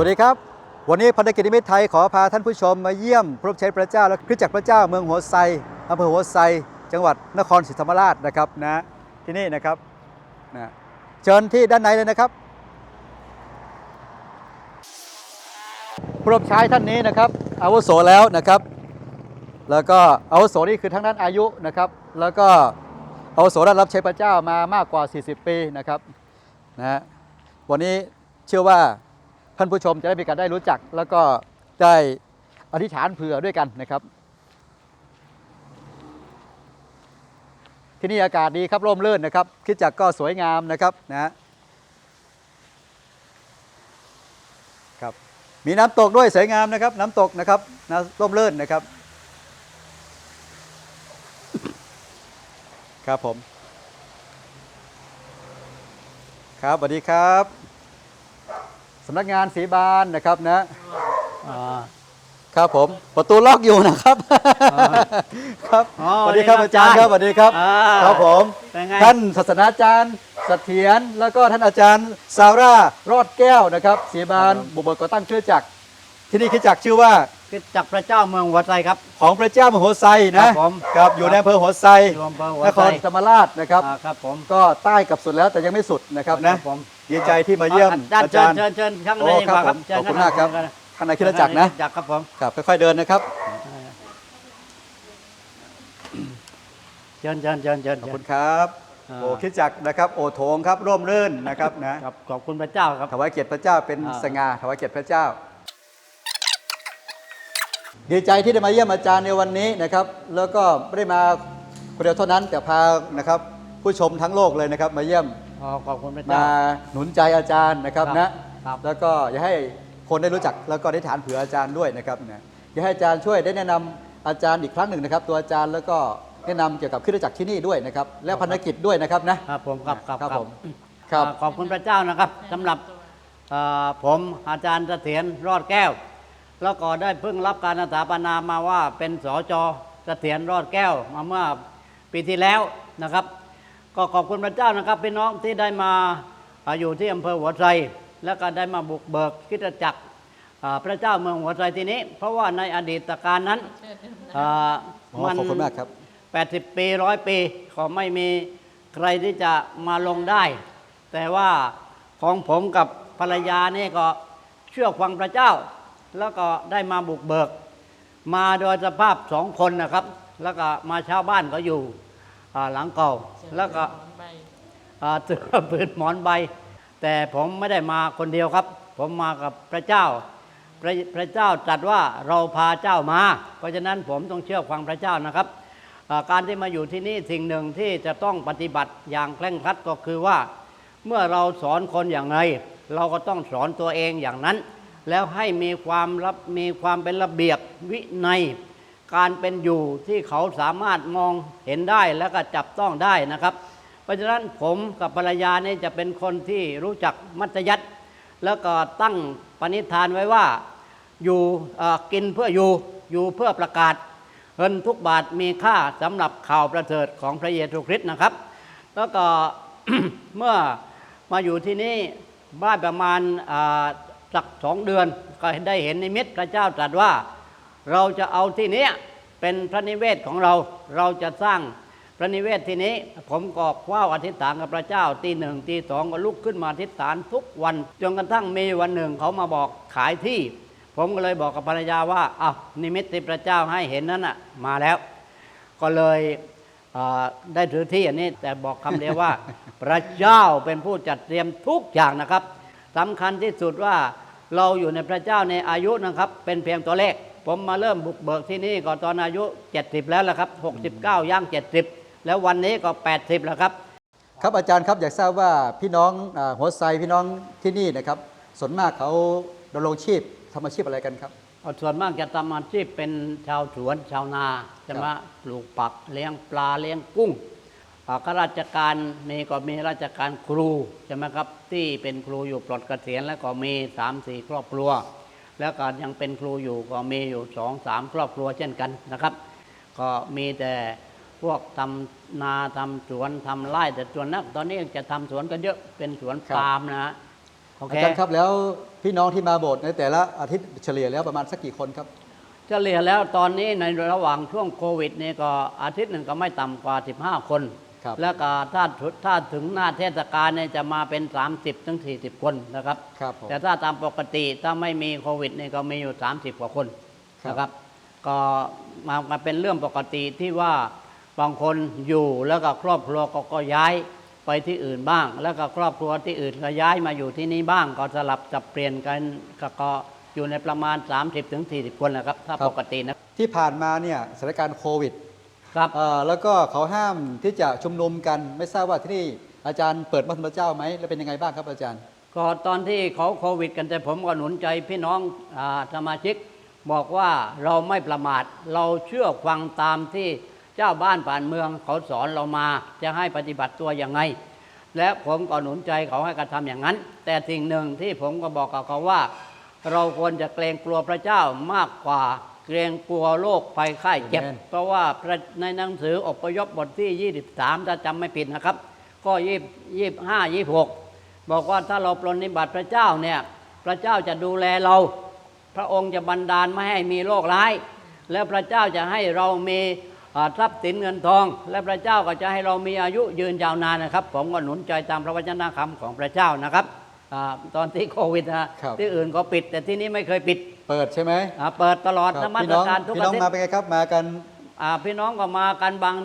วัสดีครับ วันนี้พันธกิจนิมิตไทยขอพาท่านผู้ชมมาเยี่ยมพระใช้พระเจ้าและคริสตจักรพระเจ้าเมืองหัวไซอำเภอหัวไซจังหวัดนครศรีธรรมราชนะครับนะที่นี่นะครับนะเชิญที่ด้านในเลยนะครับผู้รับใช้ท่านนี้นะครับอาวุโสแล้วนะครับ แล้วก็อาวุโสนี่คือทั้งด้านอายุนะครับ แล้วก็อาวุโสได้รับใช้พระเจ้ามามากกว่า 40 ปีนะครับนะวันนี้เชื่อว่า ท่านผู้ชมจะได้มีการได้รู้จัก แล้วก็ได้อธิษฐานเผื่อด้วยกันนะครับ ที่นี่อากาศดีครับร่มรื่นนะครับ คิดจักรก็สวยงามนะครับนะครับ มีน้ำตกด้วยสวยงามนะครับ น้ำตกนะครับนะร่มรื่นนะครับ ครับผม ครับสวัสดีครับ สำนักงานสีบานนะครับนะอ่าครับผมประตูล็อกอยู่นะครับอ่าครับอ๋อสวัสดีครับสวัอาสดีจารย์คครัรับบสวัสดีครับอ่าครับผมเป็นไงท่านศาสนาจารย์เสถียรแล้วก็ท่านอาจารย์ซาร่ารอดแก้วนะครับสีบานบุบเบิกก่อตั้งเครือจักรที่นี่คือจักรชื่อว่าคือจักรพระเจ้าเมืองหัวใจครับ ของพระเจ้ามโหไซครันะบผมครับอยู่ในอำเภอหัวไซรวมเบอร์หัวนคใจรศรีธรรมราชนะครับอ่าครับผมก็ใต้กับสุดแล้วแต่ยังไม่สุดนะครับนะผม ดีใจที่มาเยี่ยมอาอาจาจารรย์ย์เชิญเชิญข้างในโอ้ดีคกรับว่าครับผมเชิญขอบคุณมากครับ ข้างในคริสตจักรนะจักรครับผมครับค่อยๆเดินนะครับเชิญเชิญเชิญเชิญขอบคุณครับอ่าโอ้คริสตจักรนะครับโอโถงครับร่มรื่นนะครับนะครับขอบคุณพระเจ้าครับถวายเกียรติพระเจ้าเป็นอ่าสง่าถวายเกียรติพระเจ้า ดีใจที่ได้มาเยี่ยมอาจารย์ในวันนี้นะครับ แล้วก็ไม่ได้มาคนเดียวเท่านั้นแต่พานะครับ ผู้ชมทั้งโลกเลยนะครับ มาเยี่ยม ขอขอบคุณพระมาเจ้าหนุนใจอาจารย์นะครับครับนะครับ แล้วก็อยากให้คนได้รู้จักแล้วก็ได้ฐานเผื่ออาจารย์ด้วยนะครับนะอยากให้อาจารย์ช่วยได้แนะนำอาจารย์อีกครั้งหนึ่งนะครับ ตัวอาจารย์แล้วก็แนะนำเกี่ยวกับคริสตจักรที่นี่ด้วยนะครับ และพันธกิจด้วยนะครับนะครับผมครับครับครับผมครับ อ่าขอบคุณพระเจ้านะครับสำหรับเอ่อผมอาจารย์เสถียรรอดแก้ว แล้วก็ได้เพิ่งรับการสถาปนามาว่าเป็นสจเสถียรรอดแก้วมาเมื่อปีที่แล้วนะครับ ก็ขอบคุณพระเจ้านะครับพี่น้องที่ได้มาอ่าอยู่ที่อำเภอหัวไชแล้วก็ได้มาบุกเบิกคริดจักรอ่าพระเจ้าเมืองหัวไชทีนี้ เพราะว่าในอดีตการนั้นอ่าอ๋อขอบคุณมากครับ 80 ปีร้อยปีก็ไม่มีใครที่จะมาลงได้ แต่ว่าของผมกับภรรยานี่ก็เชื่อฟังพระเจ้า แล้วก็ได้มาบุกเบิก มาโดยสภาพสองคนนะครับ แล้วก็มาเช่าบ้านก็อยู่อ่า หลังเก่าแล้วก็อ่าเสื้อผืนหมอนใบ แต่ผมไม่ได้มาคนเดียวครับ ผมมากับพระเจ้าพระพระเจ้าตรัสว่าเราพาเจ้ามา เพราะฉะนั้นผมต้องเชื่อฟังพระเจ้านะครับอ่าการที่มาอยู่ที่นี่สิ่งหนึ่งที่จะต้องปฏิบัติอย่างเคร่งครัดก็คือว่า เมื่อเราสอนคนอย่างไรเราก็ต้องสอนตัวเองอย่างนั้น แล้วให้มีความรับมีความเป็นระเบียบวินัย การเป็นอยู่ที่เขาสามารถมองเห็นได้แล้วก็จับต้องได้นะครับ เพราะฉะนั้นผมกับภรรยาเนี่ยจะเป็นคนที่รู้จักมัธยัติแล้วก็ตั้งปณิธานไว้ว่าอยู่กินเพื่ออยู่อยู่เพื่อประกาศเงินทุกบาทมีค่าสำหรับข่าวประเสริฐของพระเยซูคริสต์นะครับ แล้วก็เมื่อมาอยู่ที่นี่บ้านประมาณสักสองเดือนก็ได้เห็นนิมิตพระเจ้าตรัสว่า เราจะเอาที่นี้เป็นพระนิเวศของเราเราจะสร้างพระนิเวศที่นี้ ผมก็คว้าอธิษฐานกับพระเจ้าตีหนึ่งตีสองก็ลุกขึ้นมาอธิษฐานทุกวัน จนกระทั่งมีวันหนึ่งเขามาบอกขายที่ ผมก็เลยบอกกับภรรยาว่าอ้าวนิมิตที่พระเจ้าให้เห็นนั้นน่ะมาแล้ว ก็เลยได้ถือที่อันนี้แต่บอกคำเดียวว่า พระเจ้าเป็นผู้จัดเตรียมทุกอย่างนะครับสำคัญที่สุดว่าเราอยู่ในพระเจ้าในอายุนะครับ เป็นเพียงตัวเลข ผมมาเริ่มบุกเบิกที่นี่ก็ตอนอายุ 70 แล้วละครับ 69 ย่าง 70 แล้ววันนี้ก็ 80 แล้วครับ ครับอาจารย์ครับอยากทราบว่าพี่น้องอ่าหัวไซพี่น้องที่นี่นะครับส่วนมากเขาดำรงชีพทำอาชีพอะไรกันครับ เอาส่วนมากจะทำอาชีพเป็นชาวสวนชาวนาจะมาปลูกผักเลี้ยงปลาเลี้ยงกุ้งอ่าข้าราชการมีก็มีราชการครูใช่ไหมครับที่เป็นครูอยู่ปลดเกษียณแล้วก็มีสามสี่ครอบครัว แล้วก็ยังเป็นครูอยู่ก็มีอยู่สองสามครอบครัวเช่นกันนะครับ ก็มีแต่พวกทำนาทำสวนทำไร่แต่ส่วนนัก ตอนนี้จะทำสวนกันเยอะเป็นสวนครับปาล์มนะฮะโอเคอาจารย์ครับแล้วพี่น้องที่มาโบสถ์ในแต่ละอาทิตย์เฉลี่ยแล้วประมาณสักกี่คนครับ เฉลี่ยแล้วตอนนี้ในระหว่างช่วงโควิดนี่ก็อาทิตย์หนึ่งก็ไม่ต่ำกว่า 15 คน ครับ แล้วก็ถ้าถึถ้าถึงหน้าเทศกาลเนี่ยจะมาเป็น 30ถึง40 คนนะครับ ครับผม แต่ถ้าตามปกติถ้าไม่มีโควิดนี่ก็มีอยู่ 30 กว่าคนครับ นะครับ ก็มามาเป็นเรื่องปกติที่ว่าบางคนอยู่แล้วก็ครอบครัวก็ก็ย้ายไปที่อื่นบ้าง แล้วก็ครอบครัวที่อื่นก็ย้ายมาอยู่ที่นี่บ้าง ก็สลับจับเปลี่ยนกันก็ก็อยู่ในประมาณ 30-40ถึง40คนนะครับ ถ้าปกตินะ ที่ผ่านมาเนี่ยสถานการณ์โควิด ครับเอ่อแล้วก็เขาห้ามที่จะชุมนุมกันไม่ทราบว่าที่นี่อาจารย์เปิดมัธยมเจ้าไหมแล้วเป็นยังไงบ้างครับอาจารย์ก็ตอนที่เขาโควิด กันแต่ผมก็หนุนใจพี่น้องอาสมาชิก บอกว่าเราไม่ประมาทเราเชื่อฟังตามที่เจ้าบ้านผ่านเมืองเขาสอนเรามาจะให้ปฏิบัติตัวอย่างไง และผมก็หนุนใจเขาให้กระทำอย่างนั้น แต่สิ่งหนึ่งที่ผมก็บอกกับเขาว่า เราควรจะเกรงกลัวพระเจ้ามากกว่า เกรงกลัวโรคภัยไข้เจ็บ Amen เพราะว่าพระในหนังสืออพยพบทที่ 23 ถ้าจำไม่ผิดนะครับ ก็ยี่ยี่ห้ายี่หกบอกว่าถ้าเราปรนนิบัติพระเจ้าเนี่ยพระเจ้าจะดูแลเรา พระองค์จะบันดาลไม่ให้มีโรคร้าย แล้วพระเจ้าจะให้เรามีอ่าทรัพย์สินเงินทอง และพระเจ้าก็จะให้เรามีอายุยืนยาวนานนะครับ ผมก็หนุนใจตามพระวจนะคำของพระเจ้านะครับอาตอนที่โควิดนะครับที่อื่นก็ปิด แต่ที่นี้ไม่เคยปิด เปิดใช่ไหมอ่าเปิดตลอดครันบมัพี่สน้องการทุกพี่อาน้องทิตมาย์เป็นไงครับมากัน อ่าพี่น้องก็มากันบาง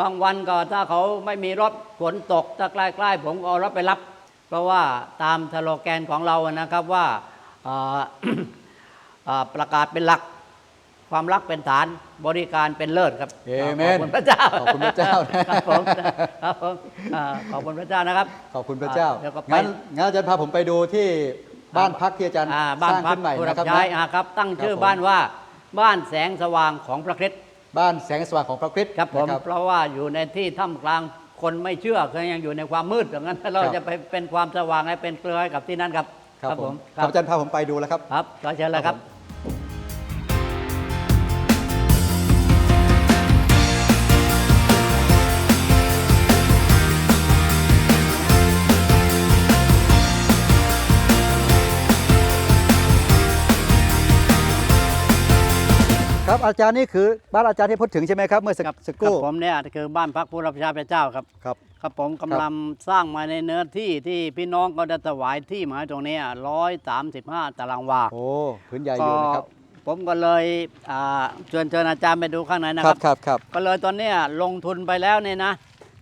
บางวันก็ถ้าเขาไม่มีรถฝนตกถ้าใกล้ๆผมก็เอารถไปรับ เพราะว่าตามสโลแกนของเราอะนะครับว่าอ่า อ่าประกาศเป็นหลัก ความรักเป็นฐานบริการเป็นเลิศครับเอเมนขอบคุณพระเจ้าขอบคุณพระเจ้านะ ครับผมครับผมอ่าขอบคุณพระเจ้านะครับขอบคุณพระเจ้าอ่เดี๋ยวก็ไป งั้นงั้นอาจารย์พาผมไปดูที่ บ้านพักที่อาจารย์อ่าสบ้านร้างพักขึ้นใหม่ผู้รับนะครับใช้นะอ่าครับ ตั้งชื่อครับผมบ้านว่าบ้านแสงสว่างของพระคริสต์บ้านแสงสว่างของพระคริสต์ครับผมนะเพราะว่าอยู่ในที่ท่ามกลางคนไม่เชื่อก็ยังอยู่ในความมืดดังนั้นเราครับจะไปเป็นความสว่างให้เป็นเกลือให้กับที่นั่นครับ ครับผมคครัรับบอาจารย์พาผมไปดูแล้วครับครับขอเชิญเลยครับ อาจารย์นี่คือบ้านอาจารย์ที่พูดถึงใช่ไหมครับเมื่อสักครับสักคครัรู่บผมเนี่ยคือบ้านพักผู้รับใช้พระเจ้าครับ ครับ ครับผมกำลังสร้างมาในเนื้อที่ที่พี่น้องก็ได้ถวายที่มาตรงนี้ร้อยสามสิบห้าตารางวาโอ้พื้นใหญ่อยู่นะครับ ก็ผมก็เลยอ่าเชิญเชิญอาจารย์ไปดูข้างในนะคครัรับ บครับครับก็เลยตอนเนี้ยลงทุนไปแล้วเนี่ยนะ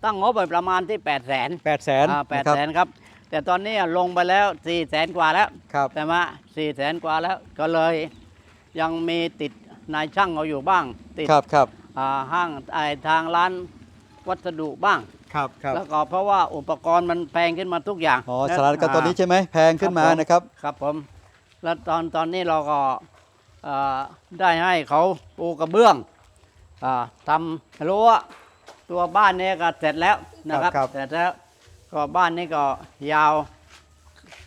ตั้งงบไปประมาณที่8 0 0 0 0นแปดแสนแปดแสนครับ แต่ตอนนี้ลงไปแล้ว4ี่แสนกว่าแล้ว ครับ แต่มาสี่แสนกว่าแล้วก็เลยยังมีติด นายช่างเอาอยู่บ้าง ติดครับครับอ่าห้างไอทางร้านวัสดุบ้าง ครับครับแล้วก็เพราะว่าอุปกรณ์มันแพงขึ้นมาทุกอย่างอ๋อและสถานการณ์ตอนนี้ใช่ไหมแพงขึ้นมาครับผมนะครับ ครับผม แล้วตอนตอนนี้เราก็เอ่อได้ให้เขาปูกระเบื้องอาทำรั้วตัวบ้านนี้ก็เสร็จแล้วนะครับครับ เสร็จแล้วก็บ้านนี้ก็ยาว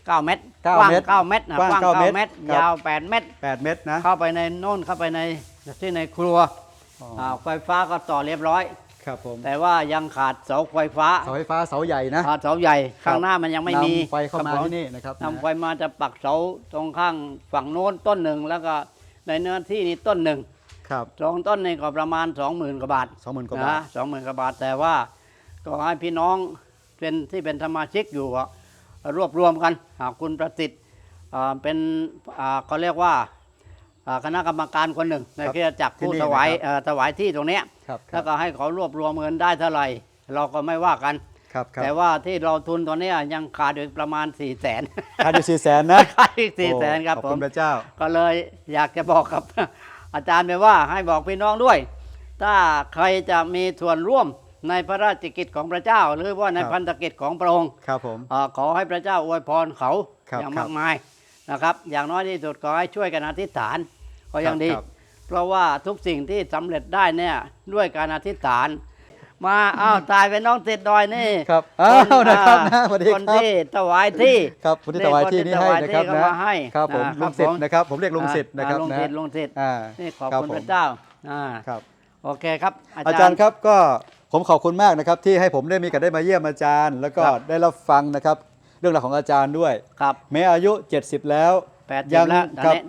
9 เมตรเก้ากว้างเมตร9เมตรนะกว้างกว้างเก้า9เมตรเมตรครับ ยาว 8 เมตรแปดเมตรนะ เข้าไปในโน่นเข้าไปในที่ในครัวอ๋ออ่าไฟฟ้าก็ต่อเรียบร้อย ครับผมแต่ว่ายังขาดเสาไฟฟ้าเสาไฟฟ้าเสาใหญ่นะ ขาดเสาใหญ่ข้างหน้ามันยังไม่มีนำไฟเข้ามาครับผที่นี่นะครับนำไฟมาจะปักเสาตรงข้างฝั่งโน้นต้นหนึ่งแล้วก็ในเนื้อที่นี้ต้นหนึ่งครับสองต้นนี่ก็ประมาณ 20,000กว่าบาท สองหมื่นกว่าบาท สองหมื่นกว่าบาทแต่ว่าก็ให้พี่น้องเป็นที่เป็นสมาชิกอยู่อะ รวบรวมกันหากคุณประสิทธิ์อ่าเป็นอ่าเขาเรียกว่าอ่าคณะกรรมการคนหนึ่งในที่จะจับผู้ที่นี่ถวายนะครับเอ่อถวายที่ตรงเนี้ยครับคแล้รัวบก็ให้เขารวบรวมเงินได้เท่าไหร่ เราก็ไม่ว่ากันครับครับแต่ว่าที่เราทุนตัวเนี้ยยังขาดอยู่ประมาณ4ี่แสนขาดอยู่สี่แสนนะขาดอีกสี่แสนครับขอบผคุมณพระเจ้า ก็เลยอยากจะบอกกับอาจารย์ไปว่าให้บอกพี่น้องด้วย ถ้าใครจะมีส่วนร่วม ในพระราชกิจของพระเจ้า หรือว่าในครับพันธกิจของพระองค์ครับผมเอ่อขอให้พระเจ้าอวยพรเขาครับอย่างครัมาบกมายนะครับ อย่างน้อยที่สุดก็ให้ช่วยกันอธิษฐานก็ยังดีครับเพราะว่าทุกสิ่งที่สำเร็จได้เนี่ยด้วยการอธิษฐาน มาอ้าวตายเป็นน้องติดดอยนี่ครับอ้าวนะครับนะสวัสดีคนครับที่ถวายที่ครับคุณที่ถวายที่นี่ให้นะครับนี่คนที่ถวายที่ก็นะมาให้ครับผมอ่าลุงสิทครับผมธิ์นะครับ ผมเรียกลุงสิทธิ์นะครับอ่าลุงนะสิทธิ์ลุงสิทธิ์อ่านี่ขอบรับคุณผมพระเจ้าอ่าครับโอเคครับ อาจารย์ครับก็ ผมขอบคุณมากนะครับที่ให้ผมได้มีโอกาสได้มาเยี่ยมอาจารย์ แล้วก็ครับได้รับฟังนะครับ เรื่องราวของอาจารย์ด้วย ครับ แม้อายุ 70 แล้ว80ยัแล้วตอนครับนี้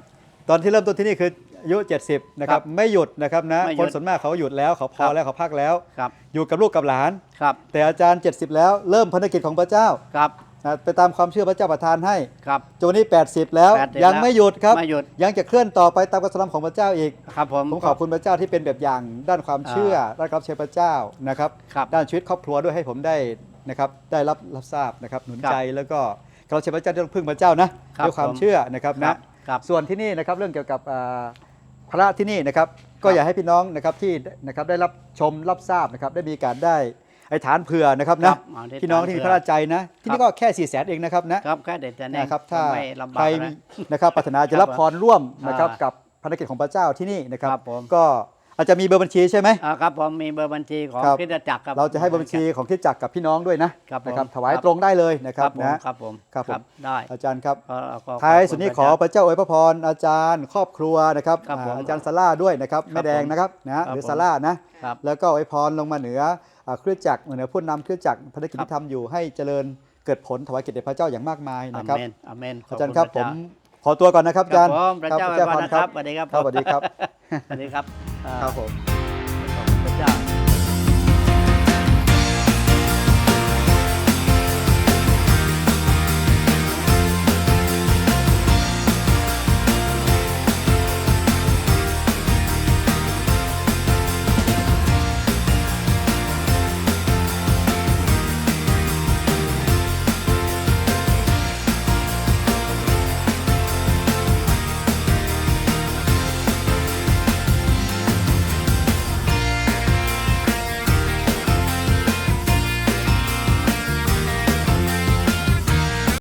ตอนที่เริ่มต้นที่นี่คืออายุ 70 นะครับครับไม่หยุดนะครับนะไม่หยุคดนส่วนมากเขาหยุดแล้วเขาพครัอบแล้วเขาพักแล้ว ครับอยู่กับลูกกับหลาน ครับแต่อาจารย์ 70 แล้วเริ่มภารกิจของพระเจ้า ครับ นะไปตามความเชื่อพระเจ้าประทานให้ครับ จนวันนี้ 80 แล้ว 80ยังไม่หยุดครับ ไม่หยุด ยังจะเคลื่อนต่อไปตามกระทำของพระเจ้าอีก ครับผม ผมขอบคุณพระเจ้าที่เป็นแบบอย่างด้านความเชื่อด้านรับใช้พระเจ้านะครับครับ ด้านชีวิตครอบครัวด้วยให้ผมได้นะครับได้รับรับทราบนะครับหนุนครับใจแล้วก็เราใช้พระเจ้าต้องพึ่งพระเจ้านะครับด้วยความผมเชื่อนะครับครันะบครับส่วนที่นี่นะครับเรื่องเกี่ยวกับอ่าพระที่นี่นะครับก็ครับอยากให้พี่น้องนะครับที่นะครับได้รับชมรับทราบนะครับได้มีการได้ ไอ้ฐานเผื่อนะครับครันะบเอาได้พี่น้องที่มีพระราชใจนะ ที่ครันี่บก็แค่4ี่แสนเองนะครับนะครับแค่เด็ดแต่เองนะครับถ้าไม่ลำบาใครกนะ นะครับปรารถนาจะครับรับพรร่วมนะครับอ่ากับภารกิจของพระเจ้าที่นี่นะครับ ครับผม ก็ อาจจะมีเบอร์บัญชีใช่ไหม อ่าครับผมมีเบอร์บัญชีของครับ คริสตจักรครับ เราจะให้เบอร์บัญชีของที่จักรกับพี่น้องด้วยนะครับผม นะครับถวายครับตรงได้เลยนะคครัรับบผมนะ ครับผมครับผม ได้อาจารย์ครับก็ก็ท้ายสุดนี้ขอพระพระเจ้าอวยพระพรอาจารย์ครอบครัวนะครับครับผมอ่าอาจารย์ซาร่าด้วยนะครับแม่แดงนะครับนะครัหบรือผมซาร่านะครับแล้วก็อวยพรลงมาเหนืออ่าเครือจักรเหนือผู้นำเครือจักรภารกิจครับที่ทำอยู่ให้เจริญเกิดผลถวายเกียรติแด่พระเจ้าอย่างมากมายอานะครับเมนอาเมนขอาบจารย์ณครับพะผเจ้มขอตัวก่อนนะครับอาจารย์ครับผมพระเจ้าคอรัวยพรพนะครับสวัสดีครับครับสวัสดีครับ สวัสดีครับอ่า ครับผมขอบคุณพระเจ้า